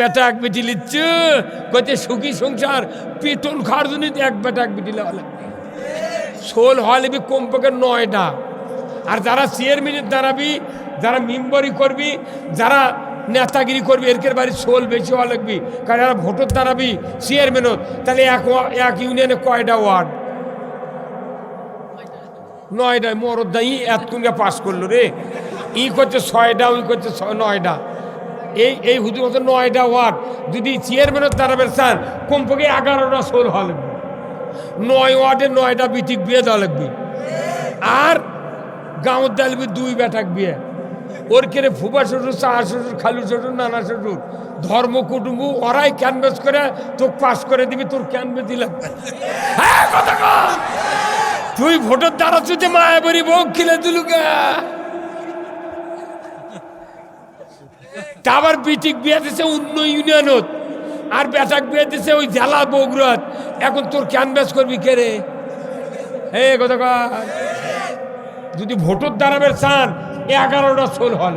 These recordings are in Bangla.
বেটা এক বেটি লিচ্ছু কইতে সুখী সংসার পেটন খাওয়ার জন্য এক বেটা বেটি লেওয়া লাগবে। শোল হওয়া লাগবে কমপক্ষে নয়টা। আর যারা চেয়ারম্যানের দাঁড়াবি, যারা মেম্বরি করবি, যারা নেতাগিরি করবি, এরকের বাড়ি শোল বেশি হওয়া লাগবি। কারণ যারা ভোটর দাঁড়াবি চেয়ারম্যানও তাহলে এক এক ইউনিয়নে কয়টা ওয়ার্ড? নয়টায় মরদ দাই এতক্ষণকে পাস করল রে। ই করছে ছয়টা ওই করছে নয়টা। এই এই হুজুর মতো নয়টা ওয়ার্ড। যদি চেয়ারম্যানের দাঁড়াবেন চান কমপক্ষে এগারোটা সোল হওয়া লাগবে। নয় ওয়ার্ডে নয়টা বিটিক বিয়ে দেওয়া লাগবে। আর গাঁৱত দালবি দুই বেটাক বিয়ে। ওর কেড়ে ফুবা শ্বশুর চাহা শ্বশুর, খালু শ্বশুর, নানা শ্বশুর। ধর্ম কুটুম্ব, ওরাই ক্যানভেস করে, তোকে পাস করে দিবি, তোর ক্যানভেস দিলাম তুই ভোটের দ্বারা তুই যে মায়াবরী বউ খেলে দিলুগা আবার বিটিক বিয়ে দিছে অন্য ইউনিয়নত। আর বেটাক বিয়ে দিছে ওই জেলা বগুড়াত। এখন তোর ক্যানভাস করবি কে রে? হে কথা। যদি ভোটর দাঁড়াবে চান, এগারোটা সোল হল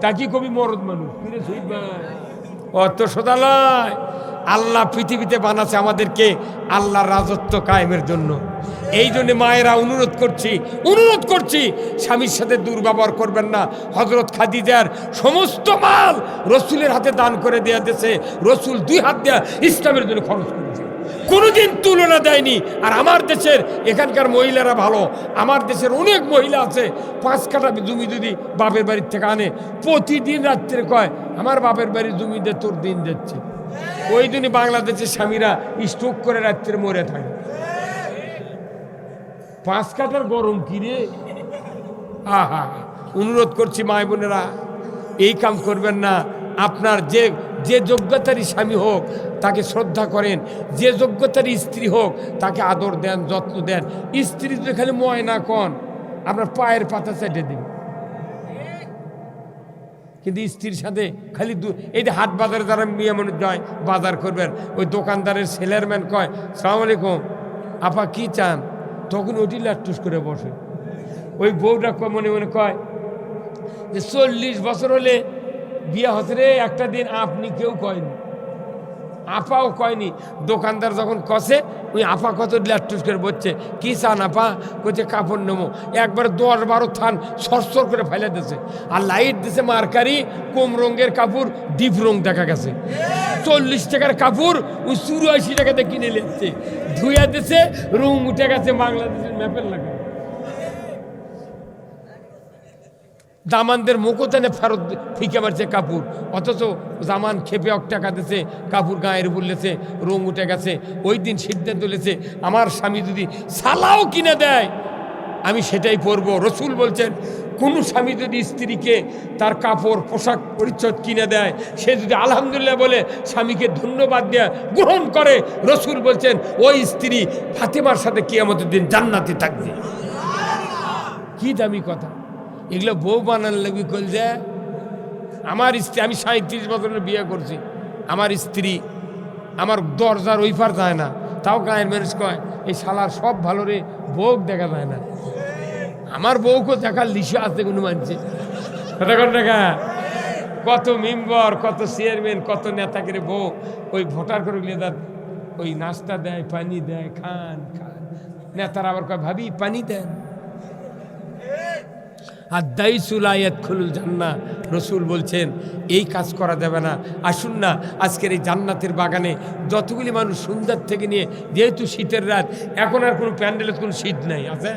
তা কি কবি মরদ মানুষ? অত সদালয়। আল্লাহ পৃথিবীতে বানাচ্ছে আমাদেরকে আল্লাহর রাজত্ব কায়েমের জন্য। এই জন্য মায়েরা অনুরোধ করছি অনুরোধ করছি, স্বামীর সাথে দুর্ব্যবহার করবেন না। হজরত খাদিজার সমস্ত মাল রসুলের হাতে দান করে দেওয়া দেশে রসুল দুই হাত দেওয়া ইসলামের জন্য খরচ করেছে। কোনোদিন তুলনা দেয়নি। আর আমার দেশের এখানকার মহিলারা ভালো। আমার দেশের অনেক মহিলা আছে, পাঁচ কাটা জমি যদি বাপের বাড়ির থেকে আনে, প্রতিদিন রাত্রে কয়, আমার বাপের বাড়ির জমিতে তোর দিন যাচ্ছে ওই দিনই বাংলাদেশের স্বামীরা স্ট্রোক করে রাত্রে মরে থাকে। পাঁচ কাটার গরম কিরে আহা অনুরোধ করছি মায় বোনেরা, এই কাম করবেন না। আপনার যে যে যোগ্যতারই স্বামী হোক, তাকে শ্রদ্ধা করেন। যে যোগ্যতারই স্ত্রী হোক, তাকে আদর দেন, যত্ন দেন। স্ত্রী যদি খালি ময়না কন, আপনার পায়ের পাতা চেটে দিন কিন্তু স্ত্রীর সাথে খালি দু, এই যে হাট বাজারে যারা মেয়ে মানুষ যায়, বাজার করবেন, ওই দোকানদারের সেলারম্যান কয়, সালাম আলাইকুম, আপা কি চান? তখন ওটি লাট্টুস করে বসে। ওই বউটা মনে মনে কয় যে চল্লিশ বছর হলে বিয়ে হতে রে, একটা দিন আপনি কেউ কয়নি। আপাও কয়নি। দোকানদার যখন কষে, ওই আপা কত ল্যাটুস করে বলছে কি চান আপা? বলছে কাপড় নেব। একবার দশ বারো থান সরসর করে ফেলে দিছে। আর লাইট দিছে মার্কারি কম রঙের কাপড়, ডিপ রং দেখা গেছে। চল্লিশ টাকার কাপড় ওই চুরাশি টাকাতে কিনে নিচ্ছে। ধুয়া দিছে, রুম উঠে গেছে, বাংলাদেশের ম্যাপের লাগা। দামানদের মুখও তেনে ফেরত ফিকে মারছে কাপড়। অথচ জামান খেপে অক টাকা দিছে, কাপড় গায়ের বললেছে রং উঠে গেছে। ওই দিন সিদ্ধান্ত তুলেছে আমার স্বামী যদি সালাও কিনে দেয়, আমি সেটাই পরবো। রসুল বলছেন কোনো স্বামী যদি স্ত্রীকে তার কাপড়, পোশাক পরিচ্ছদ কিনে দেয়, সে যদি আলহামদুলিল্লাহ বলে, স্বামীকে ধন্যবাদ দেয়, গ্রহণ করে, রসুল বলছেন, ওই স্ত্রী ফাতেমার সাথে কে কিয়ামতের দিন জান্নাতে থাকবে। কি দামি কথা। এগুলো বউ বানান লাগবে কল যে আমার স্ত্রী, আমি সাঁত্রিশ বছরের বিয়ে করছি। আমার স্ত্রী, আমার দরজার ওই পার যায় না। তাও গায়ের ম্যারেজ কয়, এই শালার সব ভালো রে বউ দেখা যায় না। আমার বউকে দেখার লিসে আছে কোনো মানছে কর কত মেম্বার, কত চেয়ারম্যান, কত নেতাকে বউ, ওই ভোটার করে লেদার ওই নাস্তা দেয়, পানি দেয়, খান খান। নেতারা আবার কয়, ভাবি, পানি দেন। আর দাই সুলাইয়াত খুলুল জান্না রসুল বলছেন, এই কাজ করা যাবে না। আসুন না, আজকের এই জান্নাতের বাগানে যতগুলি মানুষ সুন্দর থেকে নিয়ে, যেহেতু শীতের রাত, এখন আর কোনো প্যান্ডেলের কোনো শীত নাই, আছে?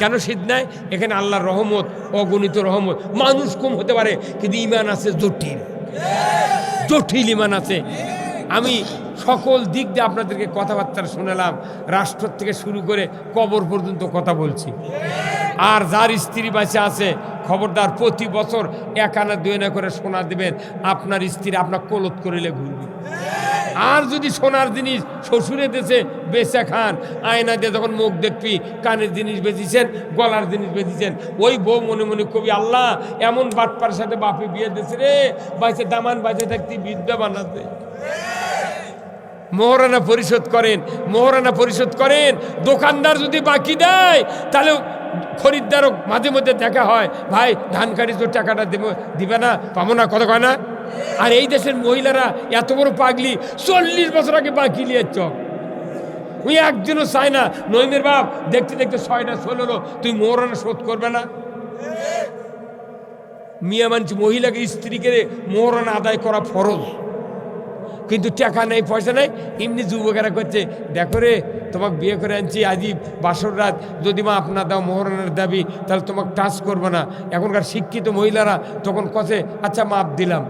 কেন শীত নাই? এখানে আল্লাহর রহমত, অগণিত রহমত। মানুষ কম হতে পারে, কিন্তু ইমান আছে জটিল। জটিল ইমান আছে। আমি সকল দিক দিয়ে আপনাদেরকে কথাবার্তা শোনালাম, রাষ্ট্র থেকে শুরু করে কবর পর্যন্ত কথা বলছি। আর যার স্ত্রী বাঁচে আছে, খবরদার প্রতি বছর এক আনা দুই আনা করে সোনা দেবেন। আপনার স্ত্রী আপনার কলত করিলে ঘুরবে। আর যদি সোনার জিনিস শ্বশুরে দেশে বেচে খান। আয়না দিয়ে যখন মুখ দেখবি, কানের জিনিস বেঁচেছেন, গলার জিনিস বেঁচেছেন, ওই বউ মনে মনে কবি, আল্লাহ, এমন বাটপার সাথে বাপে বিয়ে দিয়েছে রে বাইসে দামান বাইসে থাকতে বিদ্যা বানাতে। মোহরানা পরিশোধ করেন, মোহরানা পরিশোধ করেন, দোকানদার যদি বাকি দেয়, তাহলে খরিদ্দারও মাঝে মধ্যে দেখা হয়, ভাই ধান কাটি তো টাকাটা দেবো, দিবে না? পাবো না। কত কয় না? আর এই দেশের মহিলারা এত বড় পাগলি, চল্লিশ বছর আগে নিয়ে চক ওই একজনও চায় না নইমের বাপ, দেখতে দেখতে ছয়টা ষোলো তুই মোহরানা শোধ করবে না। মিয়া মানছি মহিলাকে স্ত্রীকে মোহরানা আদায় করা ফরজ। কিন্তু টাকা নেই, পয়সা নেই, এমনি যুবকেরা করছে, দেখো রে, তোমাকে বিয়ে করে আনছি, আজই বাসর রাত, যদি মা আপনার দাও মোহরানের দাবি, তাহলে তোমাকে টাচ করবে না। এখনকার শিক্ষিত মহিলারা তখন কথে আচ্ছা মাপ দিলাম।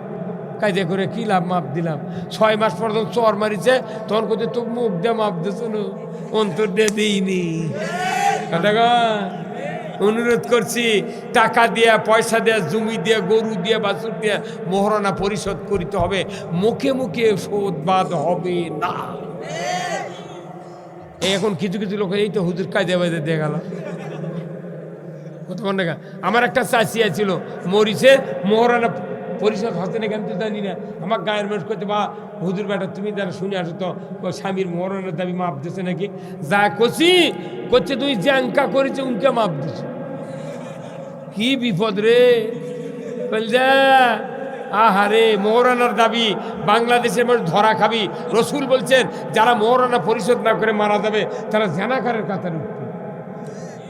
কাজে করে কী লাভ, মাপ দিলাম। ছয় মাস পর যখন চর মারিছে, তখন কোথায় তো মুখ দিয়ে মাপ দিছো অন্তর দিয়ে দিইনি। অনুরোধ করছি, টাকা দিয়া, পয়সা দেয়া, জমি দিয়ে, গরু দিয়ে, বাছুর দিয়ে মোহরানা পরিশোধ করিতে হবে। মুখে মুখে শোধ বাদ হবে না। এখন কিছু কিছু লোক, এই তো হুজুর কাজে বাজে দিয়ে গেল। কতক্ষণ টাকা আমার একটা চাষিয়া ছিল মরিছে মোহরানা পরিশোধ হতে না কেন তো জানি না। আমার গায়ের মানুষ করতে বা হুজুর বেটা, তুমি যারা শুনে আসো তো স্বামীর মোহরানের দাবি মাপ দিছে নাকি? যা করছি করছে তুই জ্যাঙ্কা করেছে, উনকে মাপ দিছে। কি বিপদ রে? আহারে, মোহরানার দাবি, বাংলাদেশের মানুষ ধরা খাবি। রসুল বলছেন, যারা মোহরানা পরিশোধ না করে মারা যাবে, তারা জানাকারের কাতার উঠবে।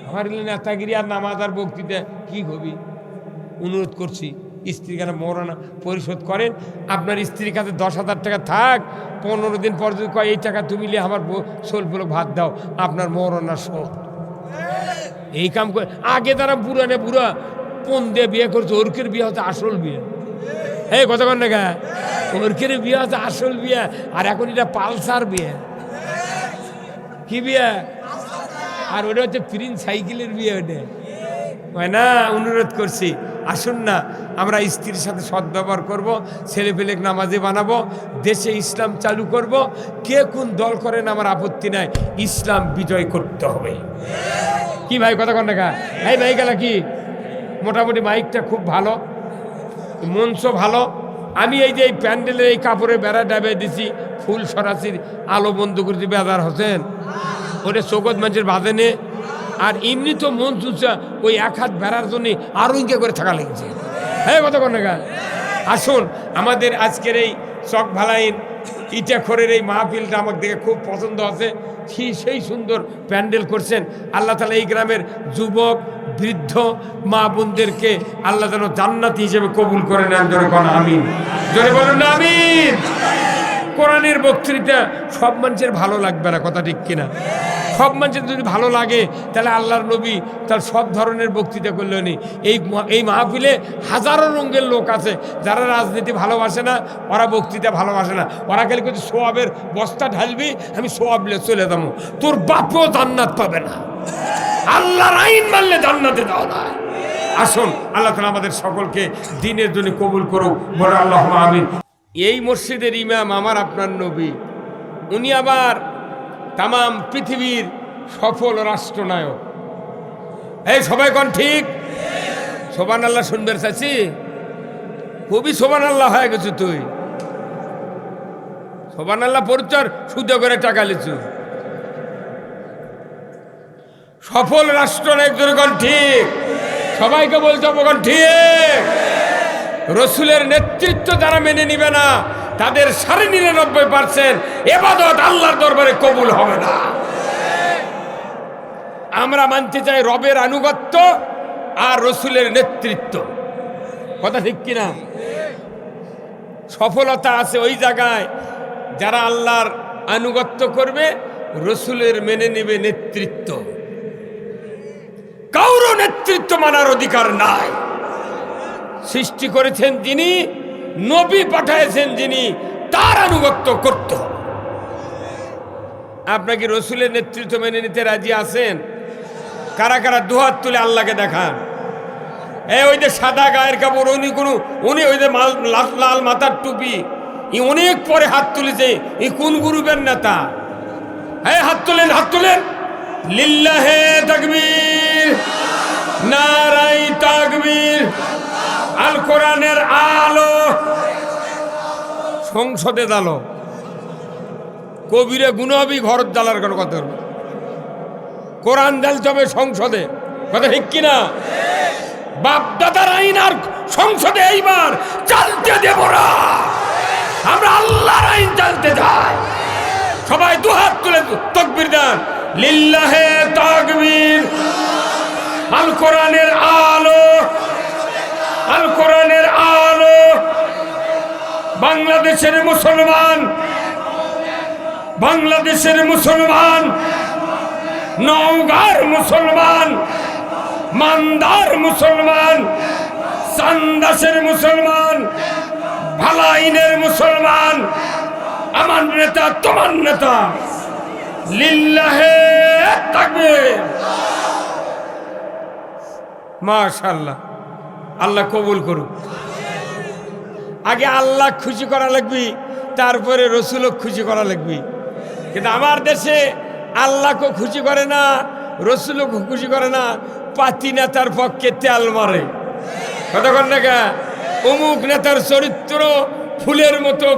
আমার নেতাগিরি আর নামাজ আর বক্তৃতা কি হবি অনুরোধ করছি। স্ত্রীর কাছে মোহরানা পরিশোধ করেন, আপনার স্ত্রীর কাছে দশ হাজার টাকা থাক, পনেরো দিন পর যদি কয়, এই টাকা তুমি নিয়ে আমার সোলপুলো ভাত দাও, আপনার মোহরানা শোধ এই কাম করে, আগে তারা বুড়া নে বুড়া পন দিয়ে বিয়ে করছে? ওরকের বিয়ে হচ্ছে আসল বিয়ে। এই কতক্ষণ না গা ওরকের বিয়ে হচ্ছে আসল বিয়ে, আর এখন এটা পালসার বিয়ে। কি বিয়ে? আর ওটা হচ্ছে প্রিন্স সাইকেলের বিয়ে ওটা। হয় না? অনুরোধ করছি, আসুন না, আমরা স্ত্রীর সাথে সদ্ব্যবহার করব ছেলে পেলে নামাজে বানাবো, দেশে ইসলাম চালু করব, কে কোন দল করেন আমার আপত্তি নাই, ইসলাম বিজয় করতে হবে। কি ভাই, কথা কন দেখা এই ভাই গেলা কি? মোটামুটি মাইকটা খুব ভালো মঞ্চ ভালো। আমি এই যে এই প্যান্ডেলের এই কাপড়ে বেড়া ডাবে দিছি, ফুল সরাসির আলো বন্ধ করে দিবে আদার হোসেন। ওটা চৌকত মানুষের বাঁধে নে আর এমনি তো মন চুলছে, ওই এক হাত বেড়ার জন্য আরও ইঙ্কে করে থাকা লেগেছে। হ্যাঁ কত কন? দেখা আসুন, আমাদের আজকের এই চক ভালাইন, ইটাখরের এই মাহফিলটা আমার দেখে খুব পছন্দ আছে সেই সেই সুন্দর প্যান্ডেল করছেন। আল্লাহ তালা এই গ্রামের যুবক, বৃদ্ধ মা বোনদেরকে আল্লাহ যেন জান্নাতি হিসেবে কবুল করে নেন, জোরে কোন আমিন। জোরে বলুন আমিন। কোরআনের বক্তৃতা সব মানুষের ভালো লাগবে না, কথা ঠিক কিনা? সব মানুষের যদি ভালো লাগে, তাহলে আল্লাহর নবী তার সব ধরনের বক্তৃতা করলেও নি এই এই মাহফিলে হাজারো রঙের লোক আছে, যারা রাজনীতি ভালোবাসে না, ওরা বক্তৃতা ভালোবাসে না। ওরা খালি কিন্তু সোয়াবের বস্তা ঢালবি, আমি সোয়াবলে চলে যাব। তোর বাপও জান্নাত পাবে না। আল্লাহর আইন মানলে জান্নাতে দাও না আসুন, আল্লাহ তালা আমাদের সকলকে দিনের জন্য কবুল করুক। বলে আল্লাহ আমিন। এই মসজিদের ইমাম আমার আপনার নবী। উনি আবার তাম পৃথিবীর সফল রাষ্ট্রনায়ক। এই সবাই কোন ঠিক? সোবান আল্লাহ শুনবে চাচি। খুবই সোবান আল্লাহ হয়ে গেছো তুই। সোবান আল্লাহ পরিচয় শুদ্ধ করে টাকা লিচু সফল রাষ্ট্রনায়ক জনগণ ঠিক? সবাইকে হবে ঠিক? রসুলের নেতৃত্ব তারা মেনে নিবে না তাদের সাড়ে নিরানব্বই পার্সেন্ট এবাদত আল্লাহর দরবারে কবুল হবে না। আমরা মানতে চাই রবের আনুগত্য আর রসুলের নেতৃত্ব। কথা ঠিক কিনা? সফলতা আছে ওই জায়গায় যারা আল্লাহর আনুগত্য করবে, রসুলের মেনে নেবে নেতৃত্ব। কারও নেতৃত্ব মানার অধিকার নাই। সৃষ্টি করেছেন যিনি নবী পাঠাইছেন যিনি, তার আনুগত্য করতে হবে। আপনাকে রসুলের নেতৃত্ব মেনে নিতে রাজি আছেন? কারা কারা দুহাত তুলে আল্লাহকে দেখান। এই ওই যে সাদা গায়ের কাপড়, উনি কোনো, উনি ওই যে মাল, লাল লাল মাথার টুপি, ই অনেক পরে হাত তুলেছে, ই কোন গ্রুপের নেতা? হ্যাঁ হাত তোলেন হাত তোলেন। লিল্লাহে তাকবীর। আল কোরআনের আলো। সংসদে দালো। কবিরে গুণবি ঘর জ্বালার কোনো কথা। কোরআন জ্বালতে হবে সংসদে। কথা ঠিক কিনা বাপ দাদার আইন আর সংসদে এইবার চালতে দেব না। আমরা আল্লাহর আইন চালতে যাই সবাই দুহাত তুলে তকবির দেন। লিল্লাহে তাকবীর। আল কোরআনের আলো। আল কোরআনের আলো বাংলাদেশের মুসলমান বাংলাদেশের মুসলমান, নওগাঁর মুসলমান, মান্দার মুসলমান, সান্দাসের মুসলমান, ভালাইনের মুসলমান, আমার নেতা, তোমার নেতা। লিল্লাহে থাকবে মাশাল্লাহ আল্লাহ কবুল করুক। আগে আল্লাহ খুশি করা লাগবি, তারপরে রসুলও খুশি করা লাগবি। কিন্তু আমার দেশে আল্লাহকে খুশি করে না রসুলও খুশি করে না, পাতি নেতার পক্ষে তেল মারে। কতক্ষণ দেখা অমুক নেতার চরিত্র ফুলের মতো